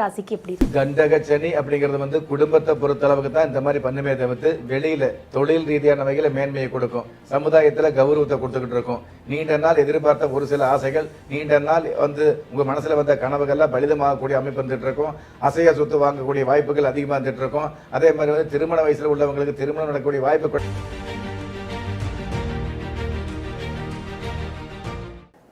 ராசிக்கு எப்படி கண்டக சனி அப்படிங்கிறது வந்து குடும்பத்தை பொறுத்தளவுக்கு தான் இந்த மாதிரி பண்ணுமே தவிர்த்து வெளியில தொழில் ரீதியான வகையில மேன்மையை கொடுக்கும். சமுதாயத்துல கௌரவத்தை கொடுத்துக்கிட்டு இருக்கும். நீண்ட நாள் எதிர்பார்த்த ஒரு சில ஆசைகள் நீண்ட நாள் வந்து உங்க மனசுல வந்த கனவுகள்லாம் பலிதமாகக்கூடிய அமைப்பு வந்துட்டு இருக்கும். அசைய சொத்து வாங்கக்கூடிய வாய்ப்புகள் அதிகமாக வந்துட்டு இருக்கும். அதே மாதிரி வந்து திருமண வயசுல உள்ளவங்களுக்கு திருமணம் நடக்கக்கூடிய வாய்ப்பு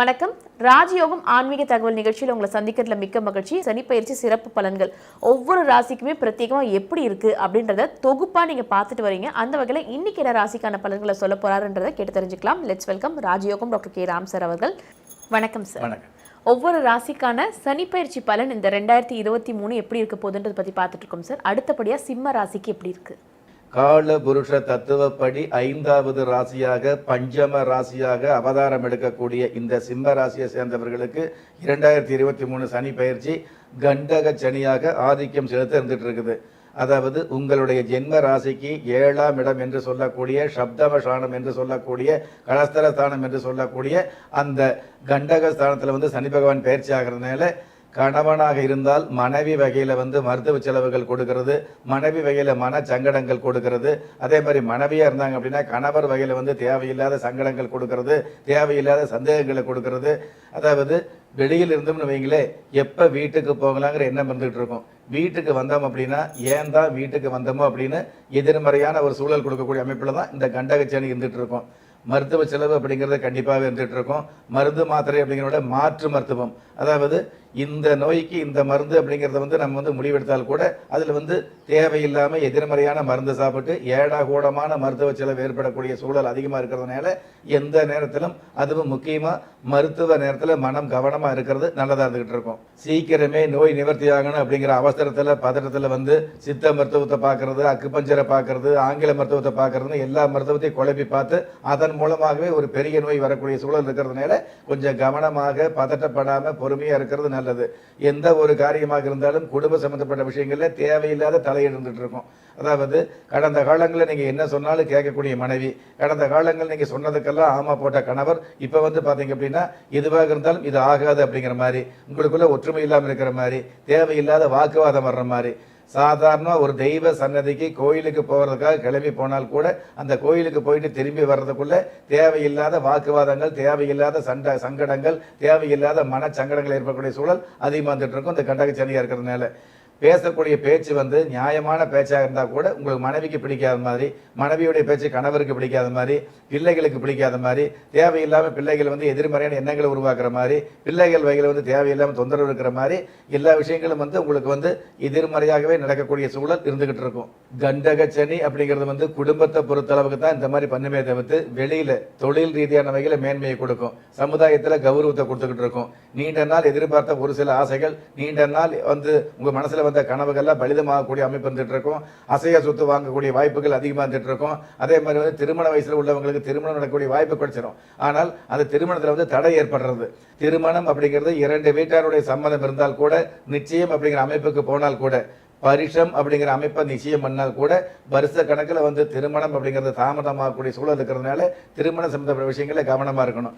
வணக்கம். ராஜயோகம் ஆன்மீக தகவல் நிகழ்ச்சியில் உங்களை சந்திக்கிறதுல மிக்க மகிழ்ச்சி. சனிப்பயிற்சி சிறப்பு பலன்கள். ஒவ்வொரு ராசிக்குமே பிரத்யேகமா எப்படி இருக்கு அப்படின்றத தொகுப்பா நீங்க பார்த்துட்டு வரீங்க. அந்த வகையில இன்னைக்கு என்ன ராசிக்கான பலன்களை சொல்ல போறாருன்றதை கேட்டு தெரிஞ்சுக்கலாம். Let's welcome Rajayogam doctor K. Ram sir அவர்கள். வணக்கம் சார். வணக்கம். ஒவ்வொரு ராசிக்கான சனிப்பயிற்சி பலன் இந்த ரெண்டாயிரத்தி இருபத்தி மூணு எப்படி இருக்க போகுதுன்றதை பத்தி பார்த்துட்டு இருக்கோம் சார். அடுத்தபடியா சிம்ம ராசிக்கு எப்படி இருக்கு? கால புருஷ தத்துவப்படி ஐந்தாவது ராசியாக பஞ்சம ராசியாக அவதாரம் எடுக்கக்கூடிய இந்த சிம்ம ராசியை சேர்ந்தவர்களுக்கு இரண்டாயிரத்தி இருபத்தி மூணு சனி பயிற்சி கண்டக சனியாக ஆதிக்கம் செலுத்த இருந்துட்டு இருக்குது அதாவது உங்களுடைய ஜென்ம ராசிக்கு ஏழாம் இடம் என்று சொல்லக்கூடிய சப்தமசானம் என்று சொல்லக்கூடிய கலஸ்தரஸ்தானம் என்று சொல்லக்கூடிய அந்த கண்டக ஸ்தானத்தில் வந்து சனி பகவான் பயிற்சி ஆகிறதுனால கணவனாக இருந்தால் மனைவி வகையில் வந்து மருத்துவ செலவுகள் கொடுக்கறது மனைவி வகையில் மன சங்கடங்கள் கொடுக்கறது. அதே மாதிரி மனைவியாக இருந்தாங்க அப்படின்னா கணவர் வகையில் வந்து தேவையில்லாத சங்கடங்கள் கொடுக்கறது தேவையில்லாத சந்தேகங்களை கொடுக்கறது. அதாவது வெளியில் இருந்தோம்னு வைங்களே எப்போ வீட்டுக்கு போகலாங்கிற எண்ணம் இருந்துகிட்டு இருக்கும். வீட்டுக்கு வந்தோம் அப்படின்னா ஏன் தான் வீட்டுக்கு வந்தோமோ அப்படின்னு எதிர்மறையான ஒரு சூழல் கொடுக்கக்கூடிய அமைப்பில் தான் இந்த கண்டகச்சேனி இருந்துகிட்டு இருக்கும். மருத்துவ செலவு அப்படிங்கிறது கண்டிப்பாக இருந்துகிட்டு இருக்கும். மருந்து மாத்திரை அப்படிங்கிறத மாற்று மருத்துவம். அதாவது இந்த நோய்க்கு இந்த மருந்து அப்படிங்கிறத வந்து நம்ம வந்து முடிவெடுத்தால் கூட அதில் வந்து தேவையில்லாமல் எதிர்மறையான மருந்து சாப்பிட்டு ஏடா கூடமான மருத்துவ செலவு ஏற்படக்கூடிய சூழல் அதிகமாக இருக்கிறதுனால எந்த நேரத்திலும் அதுவும் முக்கியமாக மருத்துவ நேரத்தில் மனம் கவனமாக இருக்கிறது நல்லதாக இருந்துகிட்டு இருக்கும். சீக்கிரமே நோய் நிவர்த்தி ஆகணும் அப்படிங்கிற அவசரத்தில் பதட்டத்தில் வந்து சித்த மருத்துவத்தை பார்க்கறது அக்குப்பஞ்சரை பார்க்கறது ஆங்கில மருத்துவத்தை பார்க்கறதுன்னு எல்லா மருத்துவத்தையும் குழப்பி பார்த்து அதன் மூலமாகவே ஒரு பெரிய நோய் வரக்கூடிய சூழல் இருக்கிறதுனால கொஞ்சம் கவனமாக பதட்டப்படாமல் பொறுமையாக இருக்கிறது நல்ல நல்லது. எந்த ஒரு காரியமாக இருந்தாலும் குடும்ப சம்பந்தப்பட்ட விஷயங்களில் தேவையில்லாத தலையிட்டு இருக்கும். அதாவது கடந்த காலங்களில் நீங்கள் என்ன சொன்னாலும் கேட்கக்கூடிய மனைவி கடந்த காலங்கள் நீங்கள் சொன்னதுக்கெல்லாம் ஆமா போட்ட கணவர் இப்போ வந்து பார்த்தீங்க அப்படின்னா எதுவாக இருந்தாலும் இது ஆகாது அப்படிங்கிற மாதிரி உங்களுக்குள்ள ஒற்றுமை இல்லாமல் இருக்கிற மாதிரி தேவையில்லாத வாக்குவாதம் வர்ற மாதிரி சாதாரணமாக ஒரு தெய்வ சன்னதிக்கு கோயிலுக்கு போகிறதுக்காக கிளம்பி போனால் கூட அந்த கோயிலுக்கு போயிட்டு திரும்பி வர்றதுக்குள்ளே தேவையில்லாத வாக்குவாதங்கள் தேவையில்லாத சண்ட சங்கடங்கள் தேவையில்லாத மன சங்கடங்கள் ஏற்படக்கூடிய சூழல் அதிகமாக வந்துட்டு இருக்கும். இந்த கண்டகசாணியாக இருக்கிறதுனால. பேசக்கூடிய பேச்சு வந்து நியாயமான பேச்சாக இருந்தால் கூட உங்களுக்கு மனைவிக்கு பிடிக்காத மாதிரி மனைவியுடைய பேச்சு கணவருக்கு பிடிக்காத மாதிரி பிள்ளைகளுக்கு பிடிக்காத மாதிரி தேவையில்லாமல் பிள்ளைகள் வந்து எதிர்மறையான எண்ணங்களை உருவாக்குற மாதிரி பிள்ளைகள் வகையில் வந்து தேவையில்லாமல் தொந்தரவு இருக்கிற மாதிரி எல்லா விஷயங்களும் வந்து உங்களுக்கு வந்து எதிர்மறையாகவே நடக்கக்கூடிய சூழல் இருந்துகிட்டு இருக்கும். கண்டகச்சனி அப்படிங்கிறது வந்து குடும்பத்தை பொறுத்தளவுக்கு தான் இந்த மாதிரி பண்ணுமே தவிர்த்து வெளியில் தொழில் ரீதியான வகையில் மேன்மையை கொடுக்கும். சமுதாயத்தில் கௌரவத்தை கொடுத்துக்கிட்டு இருக்கும். நீண்ட நாள் எதிர்பார்த்த ஒரு சில ஆசைகள் நீண்ட நாள் வந்து உங்கள் மனசில் வந்து கனவுகள்லாம் பலிதமாகக்கூடிய அமைப்பு இருந்துட்டு இருக்கும் அசைய சொத்து வாங்கக்கூடிய வாய்ப்புகள் அதிகமாக இருந்துட்டு இருக்கும் அதே மாதிரி வந்து திருமண வயசில் உள்ளவங்களுக்கு திருமணம் நடக்கக்கூடிய வாய்ப்பு கிடைச்சிடும் ஆனால் அந்த திருமணத்தில் வந்து தடை ஏற்படுறது. திருமணம் அப்படிங்கிறது இரண்டு வீட்டாருடைய சம்மதம் இருந்தால் கூட நிச்சயம் அப்படிங்கிற அமைப்புக்கு போனால் கூட பரிஷம் அப்படிங்கிற அமைப்பை நிச்சயம் பண்ணால் கூட வருஷ கணக்கில் வந்து திருமணம் அப்படிங்கிறது தாமதமாகக்கூடிய சூழல் இருக்கிறதுனால திருமணம் சம்மந்தப்பட்ட விஷயங்களை கவனமாக இருக்கணும்.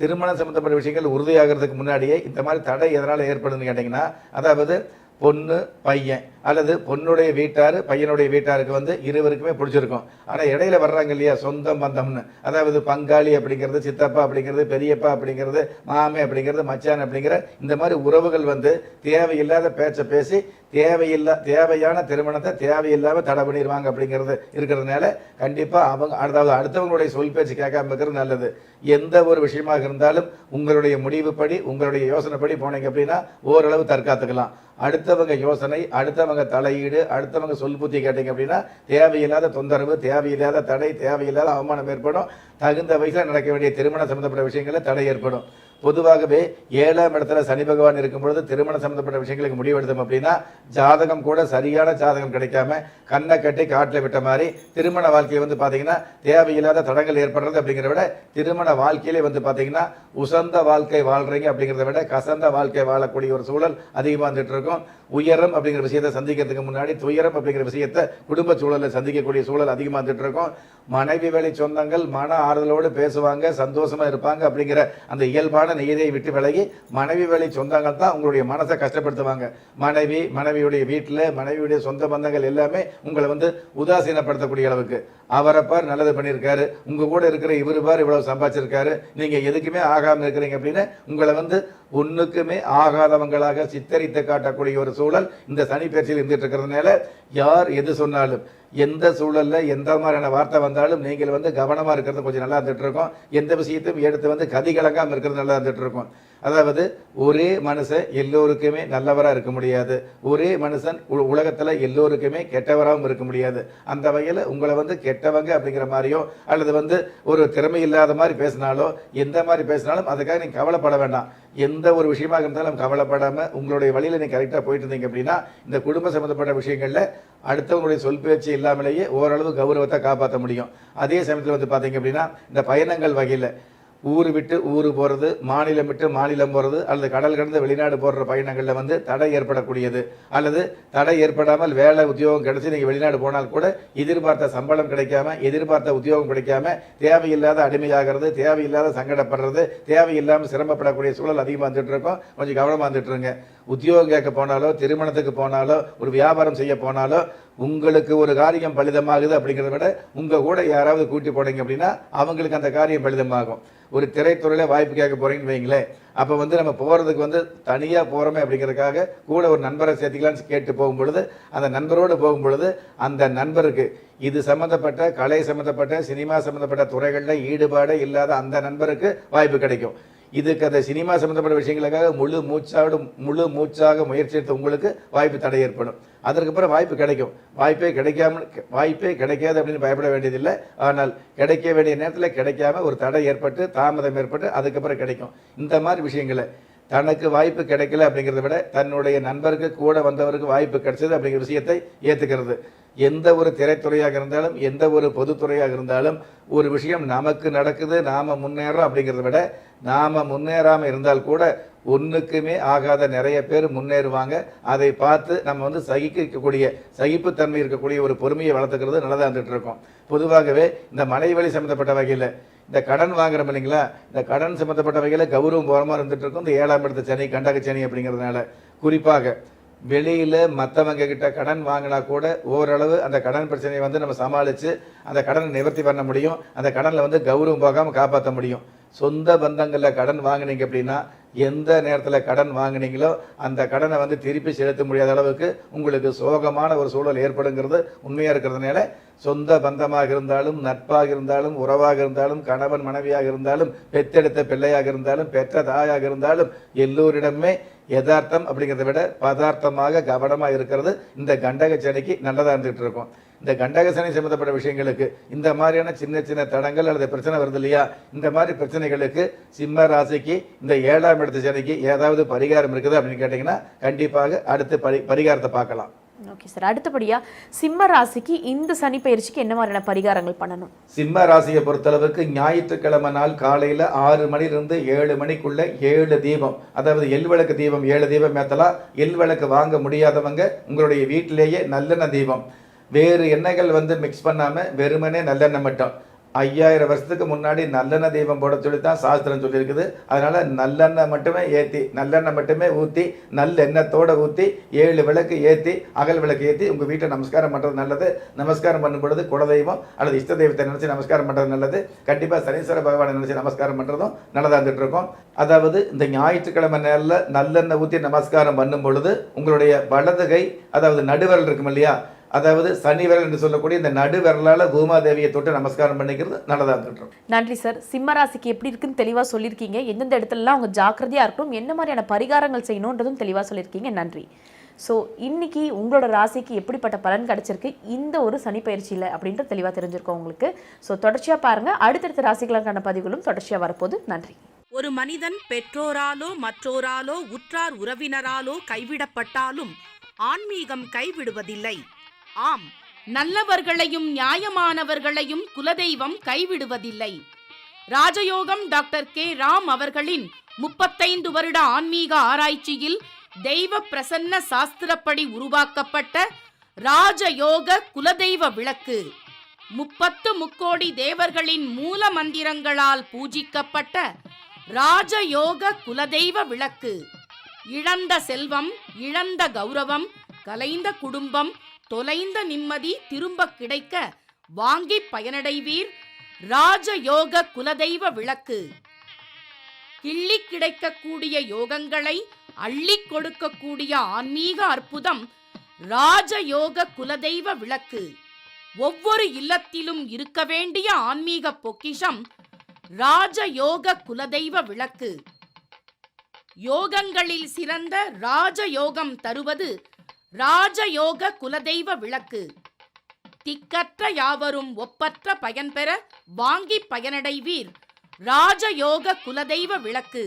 திருமணம் சம்பந்தப்பட்ட விஷயங்கள் உறுதியாகிறதுக்கு முன்னாடியே இந்த மாதிரி தடை எதனால் ஏற்படுதுன்னு கேட்டிங்கன்னா அதாவது பொண்ணு பையன் அல்லது பொண்ணுடைய வீட்டார் பையனுடைய வீட்டாருக்கு வந்து இருவருக்குமே பிடிச்சிருக்கும். ஆனால் இடையில வர்றாங்க இல்லையா சொந்தம் பந்தம்னு. அதாவது பங்காளி அப்படிங்கிறது சித்தப்பா அப்படிங்கிறது பெரியப்பா அப்படிங்கிறது மாமே அப்படிங்கிறது மச்சான் அப்படிங்கிற இந்த மாதிரி உறவுகள் வந்து தேவையில்லாத பேச்சை பேசி தேவையில்லா தேவையான திருமணத்தை தேவையில்லாமல் தடை பண்ணிடுவாங்க அப்படிங்கிறது இருக்கிறதுனால கண்டிப்பாக அவங்க அதாவது அடுத்தவங்களுடைய சொல் பேச்சு கேட்காம இருக்கிறது நல்லது. எந்த ஒரு விஷயமாக இருந்தாலும் உங்களுடைய முடிவுப்படி உங்களுடைய யோசனைப்படி போனீங்க அப்படின்னா ஓரளவு தற்காத்துக்கலாம். அடுத்தவங்க யோசனை அடுத்தவங்க தலையீடு அடுத்தவங்க சொல் புத்தி கேட்டீங்க அப்படின்னா தேவையில்லாத தொந்தரவு தேவையில்லாத தடை தேவையில்லாத அவமானம் ஏற்படும். தகுந்த வயசில் நடக்க வேண்டிய திருமணம் சம்மந்தப்பட்ட விஷயங்களில் தடை ஏற்படும். பொதுவாகவே ஏழாம் இடத்துல சனி பகவான் இருக்கும் பொழுது திருமணம் சம்பந்தப்பட்ட விஷயங்களுக்கு முடிவெடுத்தோம் அப்படின்னா ஜாதகம் கூட சரியான ஜாதகம் கிடைக்காம கண்ணை கட்டி காட்டில் விட்ட மாதிரி திருமண வாழ்க்கையை வந்து பார்த்தீங்கன்னா தேவையில்லாத தடங்கள் ஏற்படுறது அப்படிங்கிறத விட திருமண வாழ்க்கையிலே வந்து பார்த்தீங்கன்னா உசந்த வாழ்க்கை வாழ்றீங்க அப்படிங்கிறத விட கசந்த வாழ்க்கை வாழக்கூடிய ஒரு சூழல் அதிகமாக வந்துட்டு இருக்கும் உயரம் அப்படிங்கிற விஷயத்தை சந்திக்கிறதுக்கு முன்னாடி துயரம் அப்படிங்கிற விஷயத்தை குடும்ப சூழலில் சந்திக்கக்கூடிய சூழல் அதிகமாக வந்துட்டு இருக்கும் மனைவி வேலை சொந்தங்கள் மன ஆறுதலோடு பேசுவாங்க சந்தோஷமாக இருப்பாங்க அப்படிங்கிற அந்த இயல்பான தவறான நியதியை விட்டு விலகி மனைவி வழி சொந்தங்கள் தான் உங்களுடைய மனசை கஷ்டப்படுத்துவாங்க. மனைவி மனைவியுடைய வீட்டில் மனைவியுடைய சொந்த பந்தங்கள் எல்லாமே உங்களை வந்து உதாசீனப்படுத்தக்கூடிய அளவுக்கு. அவரை பார் நல்லது பண்ணியிருக்காரு. உங்கள் கூட இருக்கிற இவரு பார் இவ்வளவு சம்பாதிச்சிருக்காரு. நீங்கள் எதுக்குமே ஆகாமல் இருக்கிறீங்க அப்படின்னு உங்களை வந்து ஒன்றுக்குமே ஆகாதவங்களாக சித்தரித்து காட்டக்கூடிய ஒரு சூழல் இந்த சனி பயிற்சியில் இருந்துட்டு இருக்கிறதுனால யார் எது சொன்னாலும் எந்த சூழலில் எந்த மாதிரியான வார்த்தை வந்தாலும் நீங்கள் வந்து கவனமாக இருக்கிறது கொஞ்சம் நல்லா இருந்துகிட்ருக்கோம் எந்த விஷயத்தையும் எடுத்து வந்து கதி கலங்காமல் இருக்கிறது நல்லா இருந்துகிட்ருக்கோம் அதாவது ஒரே மனுஷன் எல்லோருக்குமே நல்லவராக இருக்க முடியாது. ஒரே மனுஷன் உலகத்தில் எல்லோருக்குமே கெட்டவராகவும் இருக்க முடியாது. அந்த வகையில் உங்களை வந்து கெட்டவங்க அப்படிங்கிற மாதிரியோ அல்லது வந்து ஒரு திறமை இல்லாத மாதிரி பேசினாலோ எந்த மாதிரி பேசினாலும் அதுக்காக நீங்கள் கவலைப்பட வேண்டாம். எந்த ஒரு விஷயமாக இருந்தாலும் கவலைப்படாமல் உங்களுடைய வழியில் நீங்கள் கரெக்டாக போயிட்டு இருந்தீங்க அப்படின்னா இந்த குடும்ப சம்மந்தப்பட்ட விஷயங்களில் அடுத்தவங்களுடைய சொல் பேச்சு இல்லாமலேயே ஓரளவு கௌரவத்தை காப்பாற்ற முடியும். அதே சமயத்தில் வந்து பார்த்தீங்க அப்படின்னா இந்த பயணங்கள் வகையில் ஊர் விட்டு ஊர் போகிறது மாநிலம் விட்டு மாநிலம் போகிறது அல்லது கடல் கடந்து வெளிநாடு போடுற பயணங்களில் வந்து தடை ஏற்படக்கூடியது. அல்லது தடை ஏற்படாமல் வேலை உத்தியோகம் கிடைச்சி நீங்கள் வெளிநாடு போனால் கூட எதிர்பார்த்த சம்பளம் கிடைக்காம எதிர்பார்த்த உத்தியோகம் கிடைக்காம தேவையில்லாத அடிமையாகிறது தேவையில்லாத சங்கடப்படுறது தேவையில்லாமல் சிரமப்படக்கூடிய சூழல் அதிகமாக வந்துட்டு இருக்கோம். கொஞ்சம் கவனமாக வந்துட்டுருங்க உத்தியோகம் கேட்க போனாலோ திருமணத்துக்கு போனாலோ ஒரு வியாபாரம் செய்ய போனாலோ உங்களுக்கு ஒரு காரியம் பலிதமாகுது அப்படிங்கிறத விட உங்கள் கூட யாராவது கூட்டி போனீங்க அப்படின்னா அவங்களுக்கு அந்த காரியம் பலிதமாகும். ஒரு திரைத்துறையில் வாய்ப்பு கேட்க போகிறீங்கன்னு வைங்களேன். அப்போ வந்து நம்ம போகிறதுக்கு வந்து தனியாக போகிறோமே அப்படிங்கிறதுக்காக கூட ஒரு நண்பரை சேர்த்துக்கலான்னு கேட்டு போகும் பொழுது அந்த நண்பரோடு போகும் பொழுது அந்த நண்பருக்கு இது சம்மந்தப்பட்ட கலை சம்மந்தப்பட்ட சினிமா சம்மந்தப்பட்ட துறைகளில் ஈடுபாடு இல்லாத அந்த நண்பருக்கு வாய்ப்பு கிடைக்கும். இதுக்கு அந்த சினிமா சம்மந்தப்பட்ட விஷயங்களுக்காக முழு மூச்சாடு முழு மூச்சாக முயற்சி எடுத்த உங்களுக்கு வாய்ப்பு தடை ஏற்படும். அதற்கு அப்புறம் வாய்ப்பு கிடைக்கும். வாய்ப்பே கிடைக்காம வாய்ப்பே கிடைக்காது அப்படின்னு பயப்பட வேண்டியதில்லை. ஆனால் கிடைக்க வேண்டிய நேரத்தில் கிடைக்காம ஒரு தடை ஏற்பட்டு தாமதம் ஏற்பட்டு அதுக்கப்புறம் கிடைக்கும். இந்த மாதிரி விஷயங்களை. தனக்கு வாய்ப்பு கிடைக்கல அப்படிங்கிறத விட தன்னுடைய நண்பருக்கு கூட வந்தவருக்கு வாய்ப்பு கிடைச்சது அப்படிங்கிற விஷயத்தை ஏற்றுக்கிறது எந்த ஒரு திரைத்துறையாக இருந்தாலும் எந்த ஒரு பொதுத்துறையாக இருந்தாலும் ஒரு விஷயம் நமக்கு நடக்குது நாம் முன்னேறோம் அப்படிங்கிறத விட நாம் முன்னேறாமல் இருந்தால் கூட ஒன்றுக்குமே ஆகாத நிறைய பேர் முன்னேறுவாங்க. அதை பார்த்து நம்ம வந்து சகிக்கக்கூடிய சகிப்புத்தன்மை இருக்கக்கூடிய ஒரு பொறுமையை வளர்த்துக்கிறது நல்லதாக இருந்துகிட்டு இருக்கோம் பொதுவாகவே இந்த மலைவழி சம்மந்தப்பட்ட வகையில் இந்த கடன் வாங்குறோம் இல்லைங்களா? இந்த கடன் சம்மந்தப்பட்ட வகையில் கௌரவம் போரமாக இருந்துகிட்டு இருக்கும் இந்த ஏழாம் இடத்து சனி கண்டக சனி அப்படிங்கிறதுனால. குறிப்பாக வெளியில் மற்றவங்க கிட்ட கடன் வாங்கினா கூட ஓரளவு அந்த கடன் பிரச்சனையை வந்து நம்ம சமாளித்து அந்த கடனை நிவர்த்தி பண்ண முடியும். அந்த கடனில் வந்து கௌரவம் போகாமல் காப்பாற்ற முடியும். சொந்த பந்தங்களில் கடன் வாங்குனீங்க அப்படின்னா எந்த நேரத்தில் கடன் வாங்குனீங்களோ அந்த கடனை வந்து திருப்பி செலுத்த முடியாத அளவுக்கு உங்களுக்கு சோகமான ஒரு சூழல் ஏற்படுங்கிறது உண்மையாக இருக்கிறதுனால சொந்த பந்தமாக இருந்தாலும் நட்பாக இருந்தாலும் உறவாக இருந்தாலும் கணவன் மனைவியாக இருந்தாலும் பெத்தெடுத்த பிள்ளையாக இருந்தாலும் பெற்ற தாயாக இருந்தாலும் எல்லோரிடமே யதார்த்தம் அப்படிங்கிறத விட பதார்த்தமாக கவனமாக இருக்கிறது இந்த கண்டக சனிக்கு நல்லதாக இருந்துகிட்டு இருக்கும். இந்த கண்டக சனி சம்பந்தப்பட்ட விஷயங்களுக்கு இந்த மாதிரியான சின்ன சின்ன தடங்கள் அல்லது பிரச்சனை வருது இல்லையா இந்த மாதிரி பிரச்சனைகளுக்கு சிம்ம ராசிக்கு இந்த ஏழாம் இடத்து சனிக்கு ஏதாவது பரிகாரம் இருக்குது அப்படின்னு கேட்டிங்கன்னா கண்டிப்பாக அடுத்து பரி பரிகாரத்தை பார்க்கலாம். ஓகே சார் அடுத்தபடியா சிம்ம ராசிக்கு இந்த சனி பயிற்சிக்கு என்ன மாதிரியான பரிகாரங்கள் பண்ணணும்? சிம்ம ராசியை பொறுத்தளவுக்கு ஞாயிற்றுக்கிழமை நாள் காலையில ஆறு மணிலிருந்து ஏழு மணிக்குள்ள ஏழு தீபம். அதாவது எள் விளக்கு தீபம் ஏழு தீபம் ஏத்தலாம் எள் விளக்கு வாங்க முடியாதவங்க உங்களுடைய வீட்டிலேயே நல்லெண்ணெய் தீபம். வேறு எண்ணெய்கள் வந்து மிக்ஸ் பண்ணாமல் வெறுமனே நல்லெண்ணெய் மட்டும். ஐயாயிரம் வருஷத்துக்கு முன்னாடி நல்லெண்ணெய் தெய்வம் போட சொல்லி தான் சாஸ்திரம் சொல்லியிருக்குது. அதனால் நல்லெண்ணெய் மட்டுமே ஏற்றி நல்லெண்ணெய் மட்டுமே ஊற்றி நல்லெண்ணத்தோடு ஊற்றி ஏழு விளக்கு ஏற்றி அகல் விளக்கு ஏற்றி உங்கள் வீட்டை நமஸ்காரம் பண்ணுறது நல்லது. நமஸ்காரம் பண்ணும் பொழுது குலதெய்வம் அல்லது இஷ்ட தெய்வத்தை நினச்சி நமஸ்காரம் பண்ணுறது நல்லது. கண்டிப்பாக சனீஸ்வர பகவானை நினச்சி நமஸ்காரம் பண்ணுறதும் நல்லதாக இருந்துட்டு இருக்கும். அதாவது இந்த ஞாயிற்றுக்கிழமை நேரில் நல்லெண்ணெய் ஊற்றி நமஸ்காரம் பண்ணும் பொழுது உங்களுடைய வலதுகை அதாவது நடுவரல் இருக்கும் இல்லையா அதாவது சனி விரல் என்று சொல்லக்கூடிய இந்த நடு விரலால பூமாதேவியை தொட்டு நமஸ்காரம் பண்ணிக்கிறது நல்லதா இருக்கட்டும். நன்றி சார் சிம்ம ராசிக்கு எப்படி இருக்குன்னு தெளிவா சொல்லியிருக்கீங்க எந்தெந்த இடத்துலலாம் அவங்க ஜாக்கிரதையா இருக்கணும் என்ன மாதிரியான பரிகாரங்கள் செய்யணுன்றதும் தெளிவா சொல்லியிருக்கீங்க நன்றி. ஸோ இன்னைக்கு உங்களோட ராசிக்கு எப்படிப்பட்ட பலன் கிடைச்சிருக்கு? இந்த ஒரு சனி பயிற்சியில் அப்படின்ட்டு தெளிவாக தெரிஞ்சிருக்கோம் உங்களுக்கு. ஸோ தொடர்ச்சியாக பாருங்க. அடுத்தடுத்த ராசிகளுக்கான பதிவுகளும் தொடர்ச்சியாக வரப்போகுது. நன்றி. ஒரு மனிதன் பெற்றோராலோ மற்றோராலோ உற்றார் உறவினராலோ கைவிடப்பட்டாலும் ஆன்மீகம் கைவிடுவதில்லை. ஆம் நல்லவர்களையும் நியாயமானவர்களையும் குலதெய்வம் கைவிடுவதில்லை. ராஜயோகம் டாக்டர் கே. ராம் அவர்களின் முப்பத்தைந்து வருட ஆன்மீக ஆராய்ச்சியில் தெய்வ பிரசன்ன சாஸ்திரப்படி உருவாக்கப்பட்ட ராஜயோக குலதெய்வ விளக்கு. முப்பத்து முக்கோடி தேவர்களின் மூல மந்திரங்களால் பூஜிக்கப்பட்ட ராஜயோக குலதெய்வ விளக்கு. இழந்த செல்வம் இழந்த கௌரவம் கலைந்த குடும்பம் தொலைந்த நிம்மதி திரும்ப கிடைக்க வாங்கி பயனடைவீர் ராஜயோக குலதெய்வ விளக்கு. கிள்ளி கிடைக்கக்கூடிய யோகங்களை அள்ளி கொடுக்கக்கூடிய ஆன்மீக அற்புதம் ராஜயோக குலதெய்வ விளக்கு. ஒவ்வொரு இல்லத்திலும் இருக்க வேண்டிய ஆன்மீக பொக்கிஷம் ராஜயோக குலதெய்வ விளக்கு. யோகங்களில் சிறந்த ராஜயோகம் தருவது ராஜயோக குலதெய்வ விளக்கு. திக்கற்ற யாவரும் ஒப்பற்ற பயன்பெற வாங்கி பயனடைவீர். ராஜயோக குலதெய்வ விளக்கு.